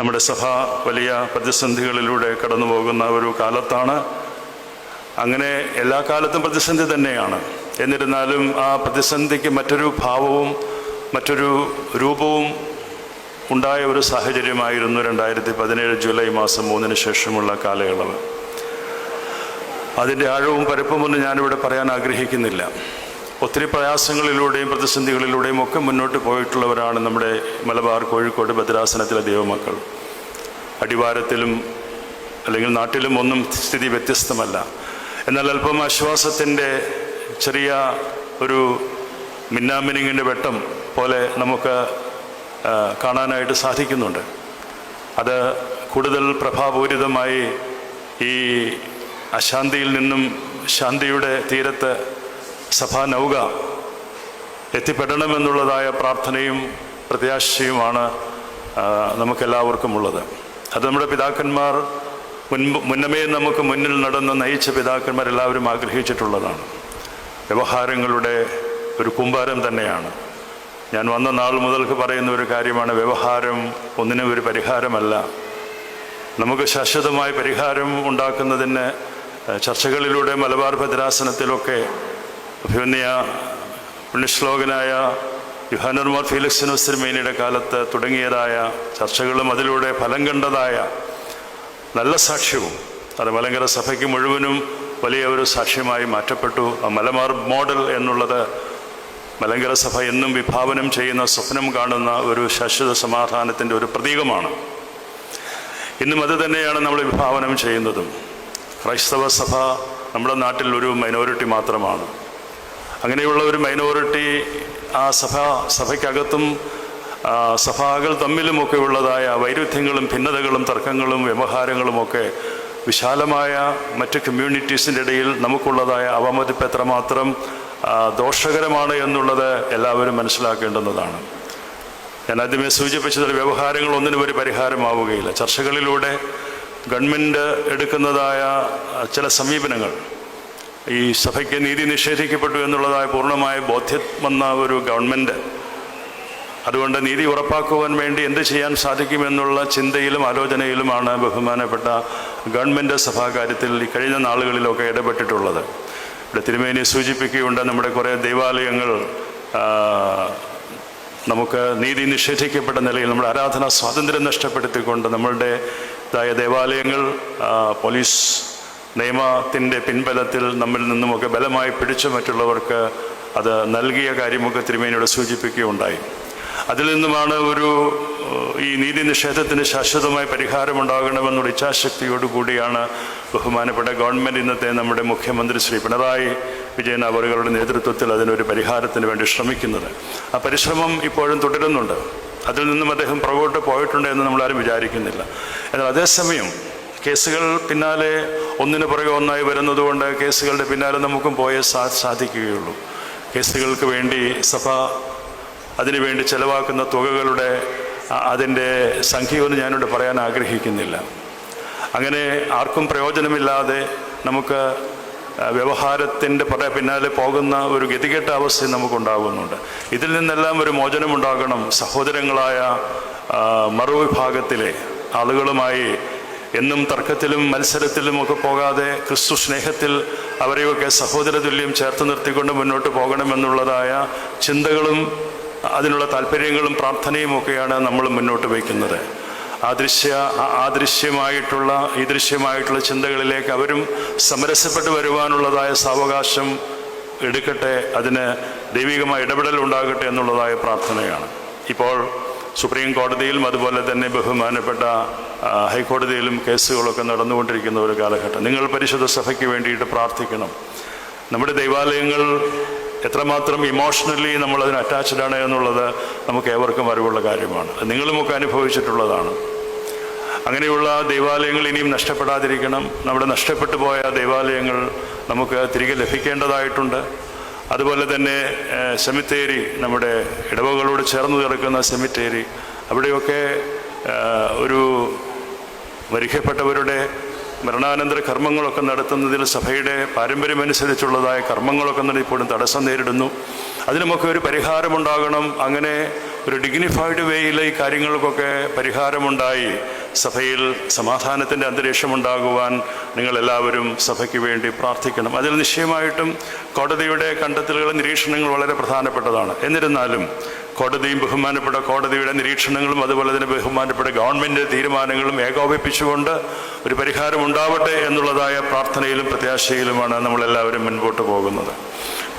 നമ്മുടെ സഭ വലിയ പ്രതിസന്ധികളിലൂടെ കടന്നു പോകുന്ന ഒരു കാലത്താണ്. അങ്ങനെ എല്ലാ കാലത്തും പ്രതിസന്ധി തന്നെയാണ്. എന്നിരുന്നാലും ആ പ്രതിസന്ധിക്ക് മറ്റൊരു ഭാവവും മറ്റൊരു രൂപവും ഉണ്ടായ ഒരു സാഹചര്യമായിരുന്നു രണ്ടായിരത്തി പതിനേഴ് ജൂലൈ മാസം മൂന്നിന് ശേഷമുള്ള കാലയളവ്. അതിന്റെ ആഴവും പരപ്പുമൊന്നും ഞാനിവിടെ പറയാൻ ആഗ്രഹിക്കുന്നില്ല. ഒത്തിരി പ്രയാസങ്ങളിലൂടെയും പ്രതിസന്ധികളിലൂടെയും ഒക്കെ മുന്നോട്ട് പോയിട്ടുള്ളവരാണ് നമ്മുടെ മലബാർ കോഴിക്കോട് ഭദ്രാസനത്തിലെ ദൈവമക്കൾ. അടിവാരത്തിലും അല്ലെങ്കിൽ നാട്ടിലും ഒന്നും സ്ഥിതി വ്യത്യസ്തമല്ല. എന്നാൽ അല്പം ആശ്വാസത്തിന്റെ ചെറിയ ഒരു മിന്നാമിനിങ്ങിന്റെ വെട്ടം പോലെ നമുക്ക് കാണാനായിട്ട് സാധിക്കുന്നുണ്ട്. അത് കൂടുതൽ പ്രഭാപൂരിതമായി ഈ അശാന്തിയിൽ നിന്നും ശാന്തിയുടെ തീരത്ത് സഭാ നൗക എത്തിപ്പെടണമെന്നുള്ളതായ പ്രാർത്ഥനയും പ്രത്യാശയുമാണ് നമുക്കെല്ലാവർക്കുമുള്ളത്. അത് നമ്മുടെ പിതാക്കന്മാർ മുൻപ് മുന്നമേ നമുക്ക് മുന്നിൽ നടന്ന് നയിച്ച പിതാക്കന്മാരെല്ലാവരും ആഗ്രഹിച്ചിട്ടുള്ളതാണ്. വ്യവഹാരങ്ങളുടെ ഒരു കുമ്പാരം തന്നെയാണ്. ഞാൻ വന്ന നാൾ മുതൽക്ക് പറയുന്ന ഒരു കാര്യമാണ് വ്യവഹാരം ഒന്നിനും ഒരു പരിഹാരമല്ല. നമുക്ക് ശാശ്വതമായ പരിഹാരം ഉണ്ടാക്കുന്നതിന് ചർച്ചകളിലൂടെ മലബാർ ഭദ്രാസനത്തിലൊക്കെ അഭിമന്യ പുണ്യശ്ലോകനായ യുഹാനർമാർ ഫീലിക്സ് സിനിമേനിയുടെ കാലത്ത് തുടങ്ങിയതായ ചർച്ചകളും അതിലൂടെ ഫലം കണ്ടതായ നല്ല സാക്ഷ്യവും അത് മലങ്കര സഭയ്ക്ക് മുഴുവനും വലിയ ഒരു സാക്ഷ്യമായി മാറ്റപ്പെട്ടു. ആ മലബാർ മോഡൽ എന്നുള്ളത് മലങ്കര സഭ എന്നും വിഭാവനം ചെയ്യുന്ന സ്വപ്നം കാണുന്ന ഒരു ശാശ്വത സമാധാനത്തിന്റെ ഒരു പ്രതീകമാണ്. ഇന്നും അത് തന്നെയാണ് നമ്മൾ വിഭാവനം ചെയ്യുന്നതും. ക്രൈസ്തവ സഭ നമ്മുടെ നാട്ടിൽ ഒരു മൈനോറിറ്റി മാത്രമാണ്. അങ്ങനെയുള്ള ഒരു മൈനോറിറ്റി ആ സഭ സഭയ്ക്കകത്തും സഭകൾ തമ്മിലുമൊക്കെ ഉള്ളതായ വൈരുദ്ധ്യങ്ങളും ഭിന്നതകളും തർക്കങ്ങളും വ്യവഹാരങ്ങളുമൊക്കെ വിശാലമായ മറ്റ് കമ്മ്യൂണിറ്റീസിന്റെ ഇടയിൽ നമുക്കുള്ളതായ അവമതിപ്പ് എത്രമാത്രം ദോഷകരമാണ് എന്നുള്ളത് എല്ലാവരും മനസ്സിലാക്കേണ്ടുന്നതാണ്. ഞാൻ ആദ്യമേ സൂചിപ്പിച്ചതിൽ വ്യവഹാരങ്ങൾ ഒന്നിനും ഒരു പരിഹാരമാവുകയില്ല. ചർച്ചകളിലൂടെ ഗവൺമെന്റ് എടുക്കുന്നതായ ചില സമീപനങ്ങൾ ഈ സഭയ്ക്ക് നീതി നിഷേധിക്കപ്പെട്ടു എന്നുള്ളതായ പൂർണമായ ബോധ്യം വന്ന ഒരു ഗവൺമെന്റ് അതുകൊണ്ട് നീതി ഉറപ്പാക്കുവാൻ വേണ്ടി എന്ത് ചെയ്യാൻ സാധിക്കുമെന്നുള്ള ചിന്തയിലും ആലോചനയിലുമാണ് ബഹുമാനപ്പെട്ട ഗവൺമെന്റ് സഭാകാര്യത്തിൽ ഈ കഴിഞ്ഞ നാളുകളിലൊക്കെ ഇടപെട്ടിട്ടുള്ളത്. ഇവിടെ തിരുമേനി സൂചിപ്പിക്കുകയുണ്ട് നമ്മുടെ കുറേ ദേവാലയങ്ങൾ നമുക്ക് നീതി നിഷേധിക്കപ്പെട്ട നിലയിൽ നമ്മുടെ ആരാധനാ സ്വാതന്ത്ര്യം നഷ്ടപ്പെടുത്തിക്കൊണ്ട് നമ്മളുടേതായ ദേവാലയങ്ങൾ പോലീസ് നിയമത്തിന്റെ പിൻബലത്തിൽ നമ്മിൽ നിന്നുമൊക്കെ ബലമായി പിടിച്ചു മറ്റുള്ളവർക്ക് അത് നൽകിയ കാര്യമൊക്കെ തിരുമേനിയോട് സൂചിപ്പിക്കുകയുണ്ടായി. അതിൽ നിന്നുമാണ് ഒരു ഈ നീതി നിഷേധത്തിന് ശാശ്വതമായ പരിഹാരമുണ്ടാകണമെന്നുള്ള ഇച്ഛാശക്തിയോടുകൂടിയാണ് ബഹുമാനപ്പെട്ട ഗവൺമെന്റ് ഇന്നത്തെ നമ്മുടെ മുഖ്യമന്ത്രി ശ്രീ പിണറായി വിജയൻ അവറുകളുടെ നേതൃത്വത്തിൽ അതിനൊരു പരിഹാരത്തിന് വേണ്ടി ശ്രമിക്കുന്നത്. ആ പരിശ്രമം ഇപ്പോഴും തുടരുന്നുണ്ട്. അതിൽ നിന്നും അദ്ദേഹം പുറകോട്ട് പോയിട്ടുണ്ട് എന്ന് നമ്മളാരും വിചാരിക്കുന്നില്ല. എന്നാൽ അതേസമയം കേസുകൾ പിന്നാലെ ഒന്നിനു പുറകെ ഒന്നായി വരുന്നതുകൊണ്ട് കേസുകളുടെ പിന്നാലെ നമുക്കും പോയേ സാ സാധിക്കുകയുള്ളൂ. കേസുകൾക്ക് വേണ്ടി സഭ അതിനുവേണ്ടി ചെലവാക്കുന്ന തുകകളുടെ അതിന്റെ സംഖ്യയൊന്നും ഞാനിവിടെ പറയാൻ ആഗ്രഹിക്കുന്നില്ല. അങ്ങനെ ആർക്കും പ്രയോജനമില്ലാതെ നമുക്ക് വ്യവഹാരത്തിന്റെ പുറ പിന്നാലെ പോകുന്ന ഒരു ഗതികെട്ട അവസ്ഥ നമുക്കുണ്ടാകുന്നുണ്ട്. ഇതിൽ നിന്നെല്ലാം ഒരു മോചനമുണ്ടാകണം സഹോദരങ്ങളായ മറുവിഭാഗത്തിലെ ആളുകളുമായി എന്നും തർക്കത്തിലും മത്സരത്തിലും ഒക്കെ പോകാതെ ക്രിസ്തു സ്നേഹത്തിൽ അവരെയൊക്കെ സഹോദരതുല്യം ചേർത്ത് നിർത്തിക്കൊണ്ട് മുന്നോട്ട് പോകണമെന്നുള്ളതായ ചിന്തകളും അതിനുള്ള താല്പര്യങ്ങളും പ്രാർത്ഥനയും ഒക്കെയാണ് നമ്മൾ മുന്നോട്ട് വയ്ക്കുന്നത്. ആദൃശ്യ ആദൃശ്യമായിട്ടുള്ള ഈ ദൃശ്യമായിട്ടുള്ള ചിന്തകളിലേക്ക് അവരും സമരസപ്പെട്ട് വരുവാനുള്ളതായ സാവകാശം എടുക്കട്ടെ അതിന് ദൈവികമായ ഇടപെടൽ ഉണ്ടാകട്ടെ എന്നുള്ളതായ പ്രാർത്ഥനയാണ്. ഇപ്പോൾ സുപ്രീം കോടതിയിലും അതുപോലെ തന്നെ ബഹുമാനപ്പെട്ട ഹൈക്കോടതിയിലും കേസുകളൊക്കെ നടന്നുകൊണ്ടിരിക്കുന്ന ഒരു കാലഘട്ടം. നിങ്ങൾ പരിശുദ്ധ സഭയ്ക്ക് വേണ്ടിയിട്ട് പ്രാർത്ഥിക്കണം. നമ്മുടെ ദൈവാലയങ്ങൾ എത്രമാത്രം ഇമോഷണലി നമ്മളതിന് അറ്റാച്ച്ഡാണ് എന്നുള്ളത് നമുക്ക് ഏവർക്കും അറിവുള്ള കാര്യമാണ്. നിങ്ങളുമൊക്കെ അനുഭവിച്ചിട്ടുള്ളതാണ്. അങ്ങനെയുള്ള ദൈവാലയങ്ങൾ ഇനിയും നഷ്ടപ്പെടാതിരിക്കണം. നമ്മുടെ നഷ്ടപ്പെട്ടു പോയ ദൈവാലയങ്ങൾ നമുക്ക് തിരികെ ലഭിക്കേണ്ടതായിട്ടുണ്ട്. അതുപോലെ തന്നെ സെമിത്തേരി നമ്മുടെ ഇടവകളോട് ചേർന്ന് കിടക്കുന്ന സെമിത്തേരി അവിടെയൊക്കെ ഒരു മരിക്കപ്പെട്ടവരുടെ മരണാനന്തര കർമ്മങ്ങളൊക്കെ നടത്തുന്നതിൽ സഭയുടെ പാരമ്പര്യമനുസരിച്ചുള്ളതായ കർമ്മങ്ങളൊക്കെ ഇപ്പോഴും തടസ്സം നേരിടുന്നു. അതിനുമൊക്കെ ഒരു പരിഹാരമുണ്ടാകണം. അങ്ങനെ ഒരു ഡിഗ്നിഫൈഡ് വേയിൽ ഈ കാര്യങ്ങൾക്കൊക്കെ പരിഹാരമുണ്ടായി. സഭയിൽ സമാധാനത്തിന്റെ അന്തരീക്ഷമുണ്ടാകുവാൻ നിങ്ങളെല്ലാവരും സഭയ്ക്ക് വേണ്ടി പ്രാർത്ഥിക്കണം. അതിൽ നിശ്ചയമായിട്ടും കോടതിയുടെ കണ്ടെത്തലുകളും നിരീക്ഷണങ്ങൾ വളരെ പ്രധാനപ്പെട്ടതാണ്. എന്നിരുന്നാലും കോടതിയും ബഹുമാനപ്പെട്ട കോടതിയുടെ നിരീക്ഷണങ്ങളും അതുപോലെ തന്നെ ബഹുമാനപ്പെട്ട ഗവൺമെന്റ് തീരുമാനങ്ങളും ഏകോപിപ്പിച്ചുകൊണ്ട് ഒരു പരിഹാരം ഉണ്ടാവട്ടെ എന്നുള്ളതായ പ്രാർത്ഥനയിലും പ്രത്യാശയിലുമാണ് നമ്മളെല്ലാവരും മുൻപോട്ട് പോകുന്നത്.